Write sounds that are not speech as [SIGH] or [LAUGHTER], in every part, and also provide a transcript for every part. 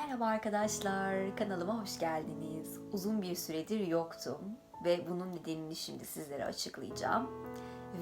Merhaba arkadaşlar, kanalıma hoş geldiniz. Uzun bir süredir yoktum ve bunun nedenini şimdi sizlere açıklayacağım.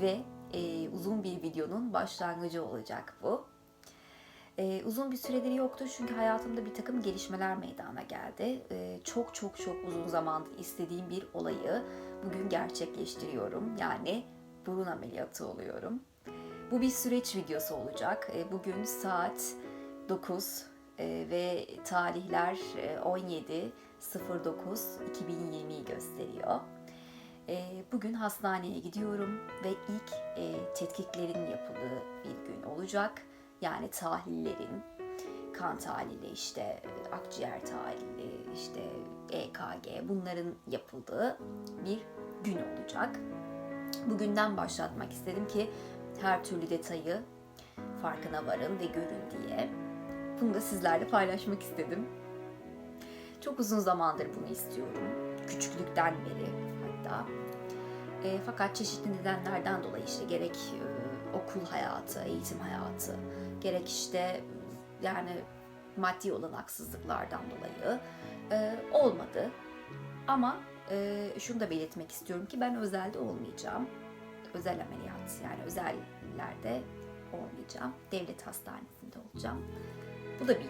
Ve e, uzun bir videonun başlangıcı olacak bu. E, uzun bir süredir yoktu çünkü hayatımda bir takım gelişmeler meydana geldi. E, çok çok çok uzun zamandır istediğim bir olayı bugün gerçekleştiriyorum. Yani burun ameliyatı oluyorum. Bu bir süreç videosu olacak. E, bugün saat 9 e, ve tarihler e, 17 09 2020'yi gösteriyor. E, bugün hastaneye gidiyorum ve ilk e, tetkiklerin yapıldığı bir gün olacak. Yani tahlillerin, kan tahlili, işte e, akciğer tahlili, işte EKG bunların yapıldığı bir gün olacak. Bugünden başlatmak istedim ki her türlü detayı farkına varın ve görün diye. Bunu da sizlerle paylaşmak istedim. Çok uzun zamandır bunu istiyorum. Küçüklükten beri hatta. E, fakat çeşitli nedenlerden dolayı işte gerek e, okul hayatı, eğitim hayatı, gerek işte yani maddi olanaksızlıklardan dolayı e, olmadı. Ama e, şunu da belirtmek istiyorum ki ben özelde olmayacağım. Özel ameliyat yani özellerde olmayacağım. Devlet hastanesinde olacağım. Bu da bir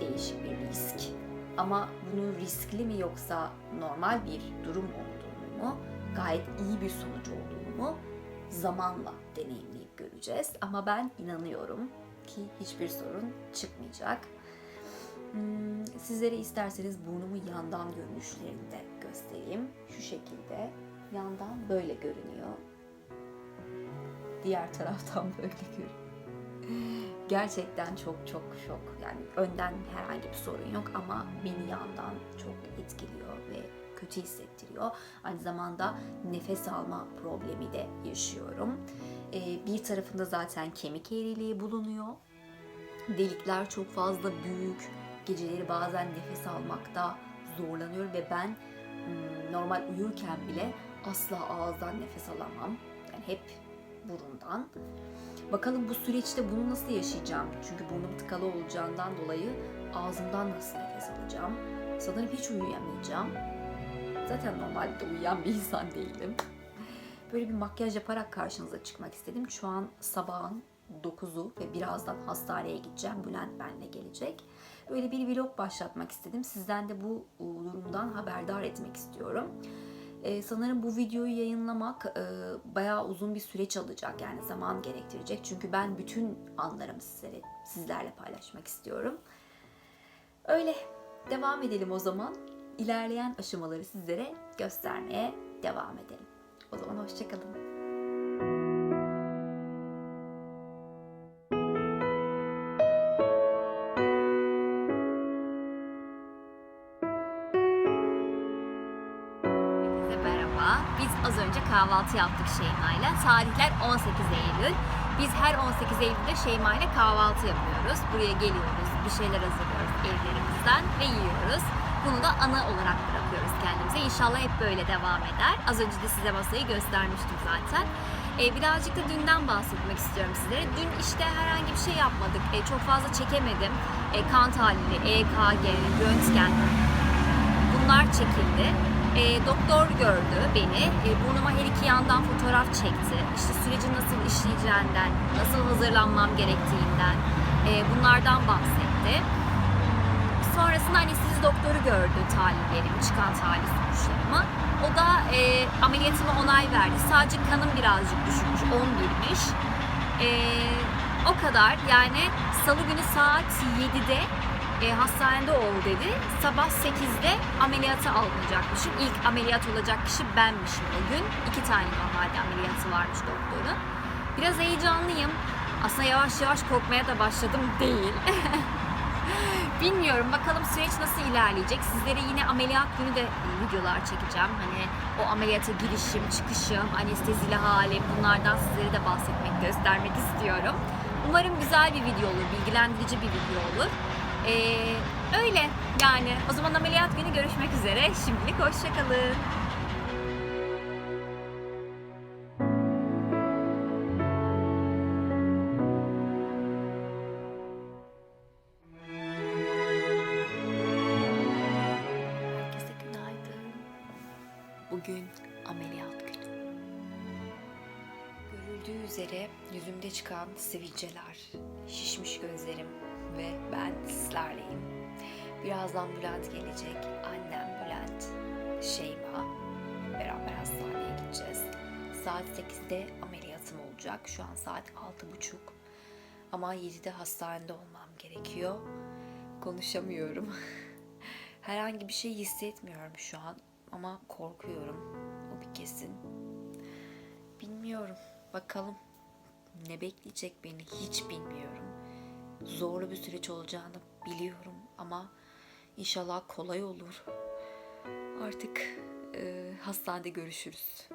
değişik bir risk. Ama bunun riskli mi yoksa normal bir durum olduğunu mu, gayet iyi bir sonuç olduğunu mu zamanla deneyimleyip göreceğiz. Ama ben inanıyorum ki hiçbir sorun çıkmayacak. Hmm, Sizlere isterseniz burnumu yandan görünüşlerini de göstereyim. Şu şekilde yandan böyle görünüyor. Diğer taraftan böyle görünüyor. Gerçekten çok çok şok. Yani önden herhangi bir sorun yok ama beni yandan çok etkiliyor ve kötü hissettiriyor. Aynı zamanda nefes alma problemi de yaşıyorum. Ee, bir tarafında zaten kemik eğriliği bulunuyor. Delikler çok fazla büyük. Geceleri bazen nefes almakta zorlanıyorum ve ben hmm, normal uyurken bile asla ağızdan nefes alamam. Yani hep burundan. Bakalım bu süreçte bunu nasıl yaşayacağım? Çünkü burnum tıkalı olacağından dolayı ağzımdan nasıl nefes alacağım? Sanırım hiç uyuyamayacağım. Zaten normalde uyuyan bir insan değilim. Böyle bir makyaj yaparak karşınıza çıkmak istedim. Şu an sabahın 9'u ve birazdan hastaneye gideceğim. Bülent benle gelecek. Böyle bir vlog başlatmak istedim. Sizden de bu durumdan haberdar etmek istiyorum. Ee, sanırım bu videoyu yayınlamak e, bayağı uzun bir süreç alacak yani zaman gerektirecek. Çünkü ben bütün anlarımı sizlere, sizlerle paylaşmak istiyorum. Öyle devam edelim o zaman. İlerleyen aşamaları sizlere göstermeye devam edelim. O zaman hoşçakalın. Kahvaltı yaptık Şeyma'yla. Tarihler 18 Eylül. Biz her 18 Eylül'de Şeyma'yla kahvaltı yapıyoruz. Buraya geliyoruz, bir şeyler hazırlıyoruz evlerimizden ve yiyoruz. Bunu da ana olarak bırakıyoruz kendimize. İnşallah hep böyle devam eder. Az önce de size masayı göstermiştim zaten. Ee, birazcık da dünden bahsetmek istiyorum sizlere. Dün işte herhangi bir şey yapmadık. Ee, çok fazla çekemedim. Ee, kan tahlili, EKG, röntgen, bunlar çekildi. E, doktor gördü beni. E, burnuma her iki yandan fotoğraf çekti. İşte sürecin nasıl işleyeceğinden, nasıl hazırlanmam gerektiğinden e, bunlardan bahsetti. Sonrasında anestezi doktoru gördü tahlillerimi, çıkan tahlil sonuçlarımı. O da e, ameliyatıma onay verdi. Sadece kanım birazcık düşükmüş, 11'miş. E, o kadar yani salı günü saat 7'de e, hastanede ol dedi. Sabah 8'de ameliyata alınacakmışım. İlk ameliyat olacak kişi benmişim o gün. İki tane normalde ameliyatı varmış doktorun. Biraz heyecanlıyım. Aslında yavaş yavaş korkmaya da başladım değil. [LAUGHS] Bilmiyorum bakalım süreç nasıl ilerleyecek. Sizlere yine ameliyat günü de videolar çekeceğim. Hani o ameliyata girişim, çıkışım, anestezili halim bunlardan sizlere de bahsetmek, göstermek istiyorum. Umarım güzel bir video olur, bilgilendirici bir video olur. Ee, öyle yani. O zaman ameliyat günü görüşmek üzere. Şimdilik hoşçakalın. Herkese günaydın. Bugün ameliyat günü. Görüldüğü üzere yüzümde çıkan sivilceler, şişmiş gözlerim, ve ben sizlerleyim. Birazdan Bülent gelecek. Annem Bülent, Şeyma. Beraber hastaneye gideceğiz. Saat 8'de ameliyatım olacak. Şu an saat 6.30. Ama 7'de hastanede olmam gerekiyor. Konuşamıyorum. [LAUGHS] Herhangi bir şey hissetmiyorum şu an ama korkuyorum. O bir kesin. Bilmiyorum. Bakalım ne bekleyecek beni hiç bilmiyorum. Zorlu bir süreç olacağını biliyorum ama inşallah kolay olur. Artık e, hastanede görüşürüz.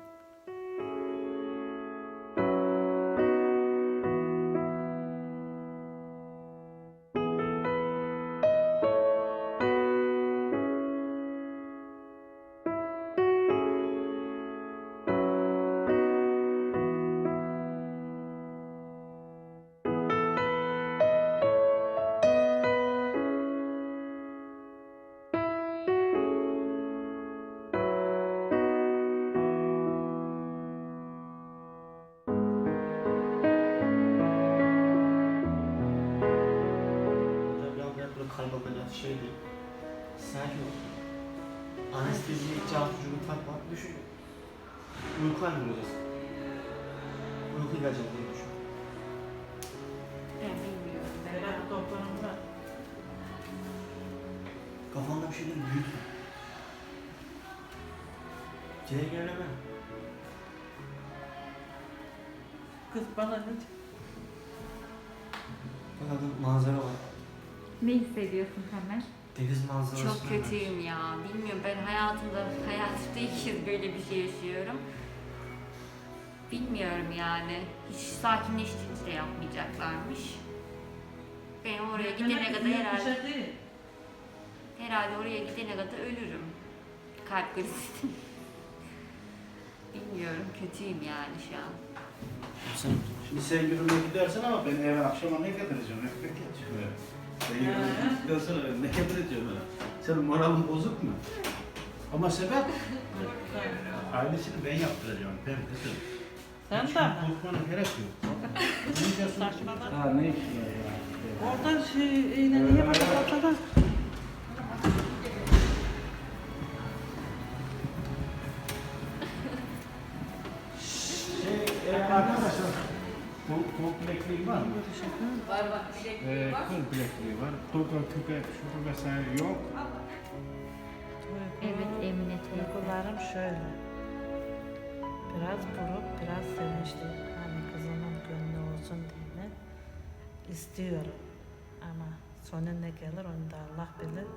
Böyle kaybolacak şey değil. Sakin ol. Anestezi, çarpıcı bir fark var. Düşün. Uykuya mı bulacağız? Uyku ilacı diye düşün. Ben bilmiyorum. Doktorum var. Kafanda bir şeyleri büyütme. Gerileme. Kız bana ne Bak manzara var. Ne hissediyorsun hemen? Deniz manzarası. Çok kötüyüm ya. Bilmiyorum ben hayatımda hayatımda ilk kez böyle bir şey yaşıyorum. Bilmiyorum yani. Hiç sakinleştirince de yapmayacaklarmış. Ben oraya gidene kadar herhalde herhalde oraya gidene kadar ölürüm. Kalp krizi. [LAUGHS] Bilmiyorum kötüyüm yani şu an. Sen Şimdi sen yürümeye gidersin ama ben eve akşama ne getireceğim? Ekmek getireceğim. Gittikten sonra ben ne getireceğim öyle? Senin moralin bozuk mu? Ama sebep ailesini ben yaptıracağım. Ben kızım. Sen Hiç de mi? Korkmana gerek yok. [LAUGHS] Ne diyorsun? Saçmalama. Ha ne işin var ya? Oradan şey iğne niye bana ortadan? Var mı? Var var. Ee, komplekliği var. Toka, küpe, şutu vesaire yok. Evet Emine. Duygularım şöyle. Biraz buruk, biraz sevinçli. Hani kızımın gönlü olsun diye istiyorum. Ama sonu ne gelir onu da Allah bilir.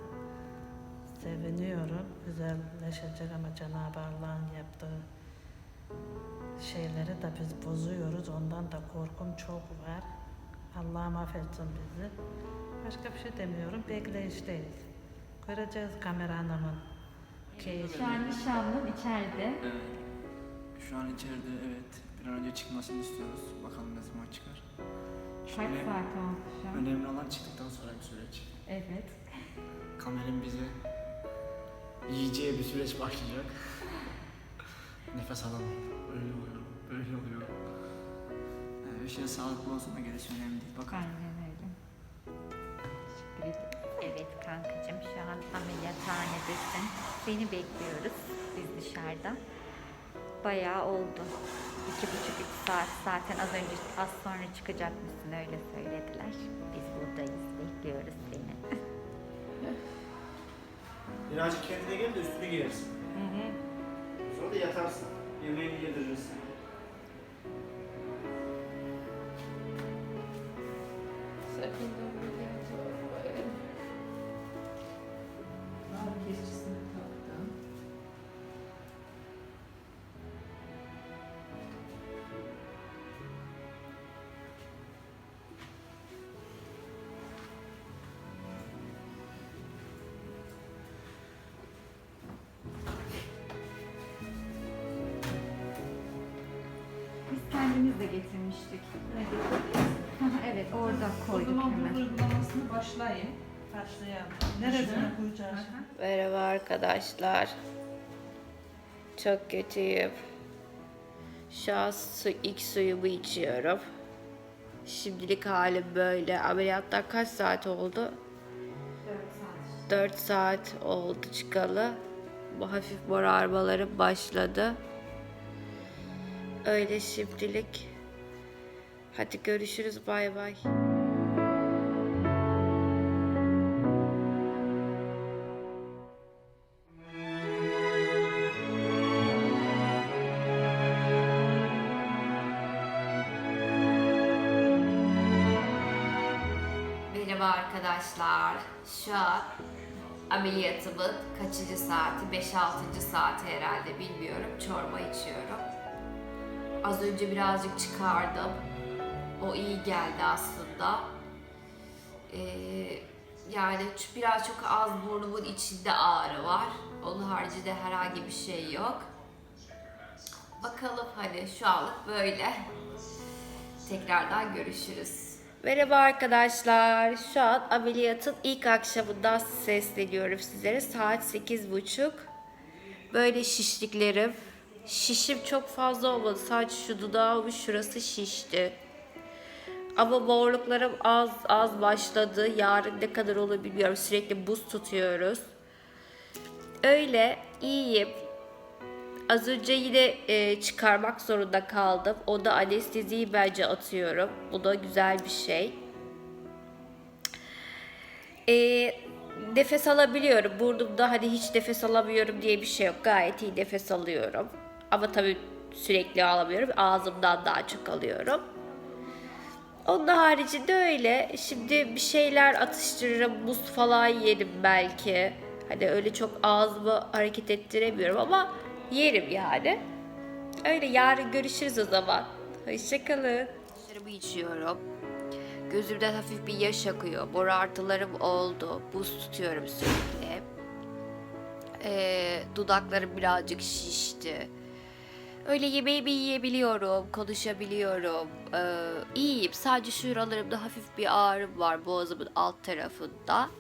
Seviniyorum. Güzelleşecek ama Cenab-ı Allah'ın yaptığı şeyleri de biz bozuyoruz. Ondan da korkum çok var. Allah'ım affetsin bizi. Başka bir şey demiyorum. Bekleyişteyiz. Göreceğiz kamera hanımın keyfi. Şu an nişanlın içeride. Evet. Şu an içeride evet. Bir an önce çıkmasını istiyoruz. Bakalım ne zaman çıkar. Kaç Önemli- saat oldu şu an? Önemli olan çıktıktan sonraki süreç. Evet. Kamerin bize yiyeceği bir süreç başlayacak. [LAUGHS] Nefes alalım. Öyle oluyor, böyle oluyor. Şey sağlıklı olsun da gerisi önemli değil. Bakalım. Aynen öyle. Teşekkür ederim. Evet kankacığım şu an ameliyathanedesin. Seni bekliyoruz biz dışarıda. Bayağı oldu. İki buçuk üç saat zaten az önce az sonra çıkacak mısın öyle söylediler. Biz buradayız bekliyoruz seni. [LAUGHS] Birazcık kendine gel de üstünü giyersin. Sonra da yatarsın. Yemeğini yedirirsin. Kendimiz de getirmiştik. [LAUGHS] evet orada O koyduk zaman hemen. bu uygulamasını başlayın. Başlayalım. Neresine koyacağız? Merhaba arkadaşlar. Çok kötüyüm. Şu an su, ilk suyumu içiyorum. Şimdilik halim böyle. Ameliyattan kaç saat oldu? 4 saat oldu çıkalı. Bu hafif morarmalarım başladı. Öyle şimdilik. Hadi görüşürüz bay bay. Merhaba arkadaşlar. Şu an ameliyatımın kaçıncı saati? 5-6. saati herhalde bilmiyorum. Çorba içiyorum. Az önce birazcık çıkardım. O iyi geldi aslında. Ee, yani biraz çok az burnumun içinde ağrı var. Onun haricinde herhangi bir şey yok. Bakalım hani şu anlık böyle. Tekrardan görüşürüz. Merhaba arkadaşlar. Şu an ameliyatın ilk akşamından sesleniyorum sizlere. Saat 8.30. Böyle şişliklerim. Şişim çok fazla olmadı. Sadece şu dudağımın şurası şişti. Ama morluklarım az az başladı. Yarın ne kadar olur bilmiyorum. Sürekli buz tutuyoruz. Öyle iyiyim. Az önce yine e, çıkarmak zorunda kaldım. O da anesteziyi bence atıyorum. Bu da güzel bir şey. E, nefes alabiliyorum. Burnumda hani hiç nefes alamıyorum diye bir şey yok. Gayet iyi nefes alıyorum. Ama tabii sürekli alamıyorum. Ağzımdan daha çok alıyorum. Onun haricinde öyle. Şimdi bir şeyler atıştırırım. Buz falan yerim belki. Hani öyle çok ağzımı hareket ettiremiyorum ama yerim yani. Öyle yarın görüşürüz o zaman. Hoşçakalın. Şarabı içiyorum. Gözümden hafif bir yaş akıyor. Morartılarım oldu. Buz tutuyorum sürekli. Ee, dudaklarım birazcık şişti. Öyle yemeğimi yiyebiliyorum, konuşabiliyorum. Ee, iyiyim. Sadece şuralarımda hafif bir ağrım var boğazımın alt tarafında.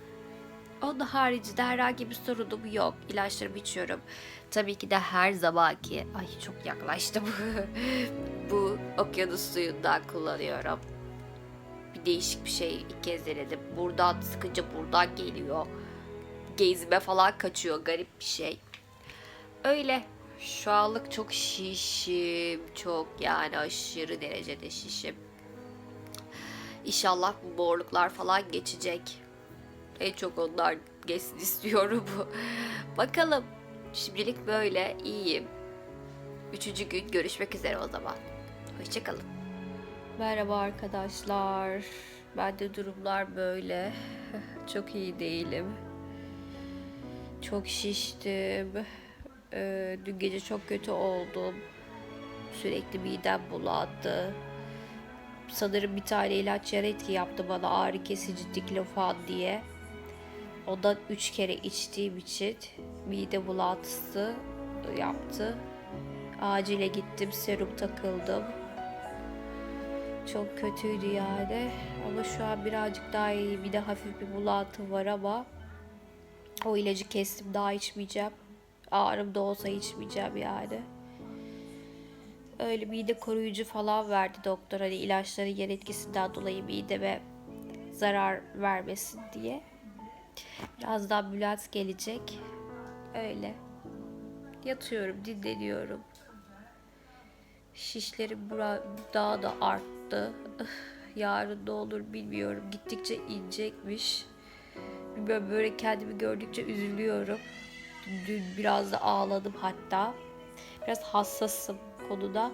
Onun haricinde herhangi bir sorunum yok. İlaçlarımı içiyorum. Tabii ki de her zamanki, ay çok yaklaştım. [LAUGHS] Bu okyanus suyundan kullanıyorum. Bir değişik bir şey ilk kez denedim. Buradan sıkınca buradan geliyor. Gezime falan kaçıyor. Garip bir şey. Öyle. Şu anlık çok şişim. Çok yani aşırı derecede şişim. İnşallah bu borluklar falan geçecek. En çok onlar geçsin [LAUGHS] istiyorum. Bakalım. Şimdilik böyle iyiyim. Üçüncü gün görüşmek üzere o zaman. Hoşçakalın. Merhaba arkadaşlar. Bende durumlar böyle. [LAUGHS] Çok iyi değilim. Çok şiştim. Ee, dün gece çok kötü oldum. Sürekli midem bulandı. Sanırım bir tane ilaç yer etki yaptı bana ağrı kesici diklofan diye. Ondan üç kere içtiğim için mide bulantısı yaptı. Acile gittim, serum takıldım. Çok kötüydü yani. Ama şu an birazcık daha iyi. Bir de hafif bir bulantı var ama o ilacı kestim daha içmeyeceğim. Ağrım da olsa içmeyeceğim yani. Öyle mide koruyucu falan verdi doktor. Hani ilaçların yer etkisinden dolayı mideme zarar vermesin diye. Birazdan ambulans gelecek. Öyle. Yatıyorum, dinleniyorum. Şişlerim bura daha da arttı. Yarın ne olur bilmiyorum. Gittikçe inecekmiş. Bilmiyorum böyle kendimi gördükçe üzülüyorum. Dün biraz da ağladım hatta. Biraz hassasım konuda.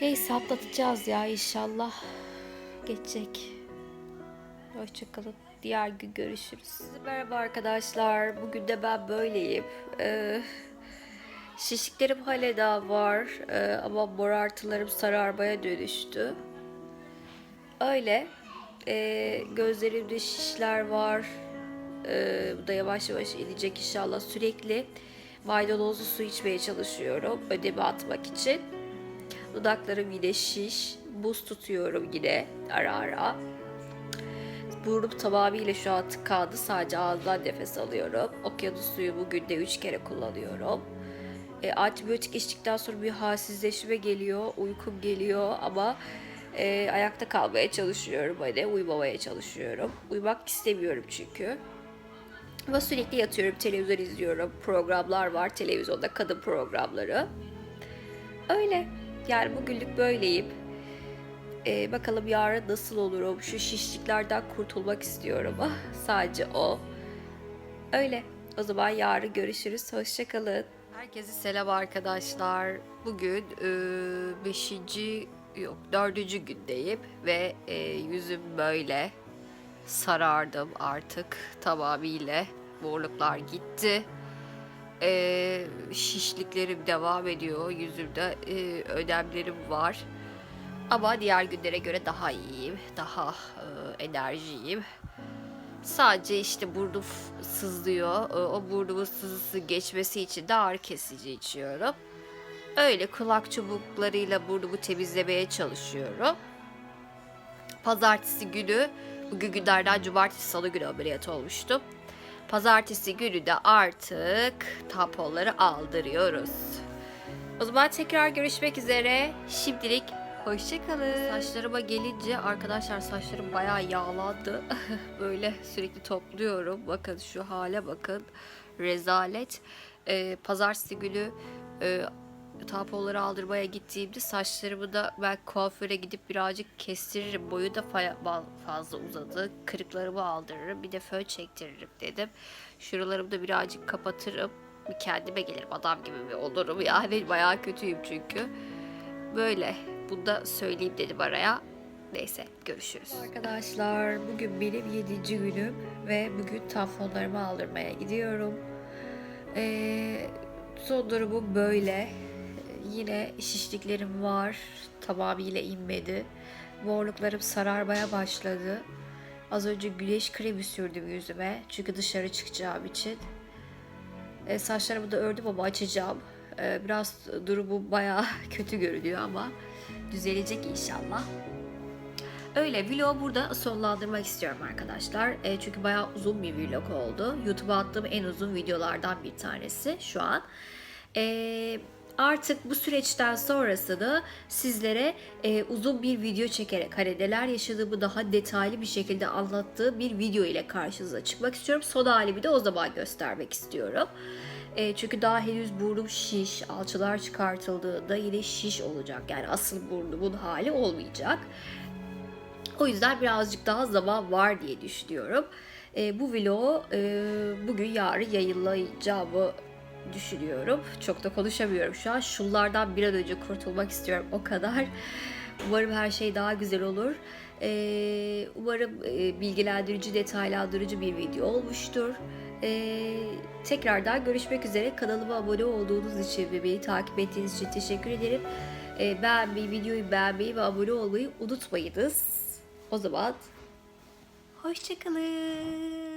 Neyse atlatacağız ya inşallah. Geçecek. Hoşçakalın. Diğer gün görüşürüz. Merhaba arkadaşlar. Bugün de ben böyleyim. Ee, şişliklerim hala daha var. Ee, ama morartılarım sararmaya dönüştü. Öyle. Ee, gözlerimde şişler var. Ee, bu da yavaş yavaş inecek inşallah. Sürekli maydanozlu su içmeye çalışıyorum. Ödemi atmak için. Dudaklarım yine şiş. Buz tutuyorum yine ara ara. burnum tamamıyla şu an tıkandı. Sadece ağızdan nefes alıyorum. Okyanus suyumu günde 3 kere kullanıyorum. E, antibiyotik içtikten sonra bir halsizleşme geliyor, uykum geliyor ama e, ayakta kalmaya çalışıyorum hani uyumamaya çalışıyorum. Uyumak istemiyorum çünkü. Ama sürekli yatıyorum, televizyon izliyorum. Programlar var televizyonda, kadın programları. Öyle. Yani bugünlük böyleyim. Ee, bakalım yarın nasıl olurum. Şu şişliklerden kurtulmak istiyorum. Ah, sadece o. Öyle. O zaman yarın görüşürüz. Hoşçakalın. Herkese selam arkadaşlar. Bugün 5. yok 4. gündeyim ve e, yüzüm böyle sarardım artık tamamıyla. Morluklar gitti. E, şişliklerim devam ediyor. Yüzümde e, ödemlerim var. Ama diğer günlere göre daha iyiyim. Daha e, enerjiyim. Sadece işte burnum sızlıyor. E, O burnumun sızısı geçmesi için de ağrı kesici içiyorum. Öyle kulak çubuklarıyla burnumu temizlemeye çalışıyorum. Pazartesi günü, bugün günlerden cumartesi salı günü ameliyat olmuştum. Pazartesi günü de artık tamponları aldırıyoruz. O zaman tekrar görüşmek üzere. Şimdilik hoşçakalın. Saçlarıma gelince arkadaşlar saçlarım bayağı yağlandı. [LAUGHS] Böyle sürekli topluyorum. Bakın şu hale bakın. Rezalet. Ee, pazartesi günü e, tamponları aldırmaya gittiğimde saçlarımı da ben kuaföre gidip birazcık kestiririm. Boyu da fa- fazla uzadı. Kırıklarımı aldırırım. Bir de fön çektiririm dedim. Şuralarımı da birazcık kapatırım. Bir kendime gelirim. Adam gibi bir olurum. [LAUGHS] Yani bayağı kötüyüm çünkü. Böyle. Bunu da söyleyeyim dedim araya. Neyse görüşürüz. Arkadaşlar bugün benim 7. günüm ve bugün tamponlarımı aldırmaya gidiyorum. Ee, son durumum böyle. Yine şişliklerim var. Tamamıyla inmedi. Morluklarım sararmaya başladı. Az önce güneş kremi sürdüm yüzüme. Çünkü dışarı çıkacağım için. E, saçlarımı da ördüm ama açacağım. E, biraz durumu bayağı [LAUGHS] kötü görünüyor ama düzelecek inşallah. Öyle vlogu burada sonlandırmak istiyorum arkadaşlar. E, çünkü bayağı uzun bir vlog oldu. YouTube'a attığım en uzun videolardan bir tanesi şu an. E, artık bu süreçten sonrası da sizlere e, uzun bir video çekerek hani neler yaşadığımı daha detaylı bir şekilde anlattığı bir video ile karşınıza çıkmak istiyorum. Son halimi de o zaman göstermek istiyorum. E, çünkü daha henüz burnum şiş, alçılar çıkartıldığında yine şiş olacak. Yani asıl burnumun hali olmayacak. O yüzden birazcık daha zaman var diye düşünüyorum. E, bu vlogu e, bugün yarın yayınlayacağımı düşünüyorum. Çok da konuşamıyorum şu an. Şunlardan bir an önce kurtulmak istiyorum o kadar. Umarım her şey daha güzel olur. E, umarım e, bilgilendirici, detaylandırıcı bir video olmuştur. E, tekrardan görüşmek üzere. Kanalıma abone olduğunuz için ve beni takip ettiğiniz için teşekkür ederim. E, beğenmeyi, videoyu beğenmeyi ve abone olmayı unutmayınız. O zaman hoşçakalın.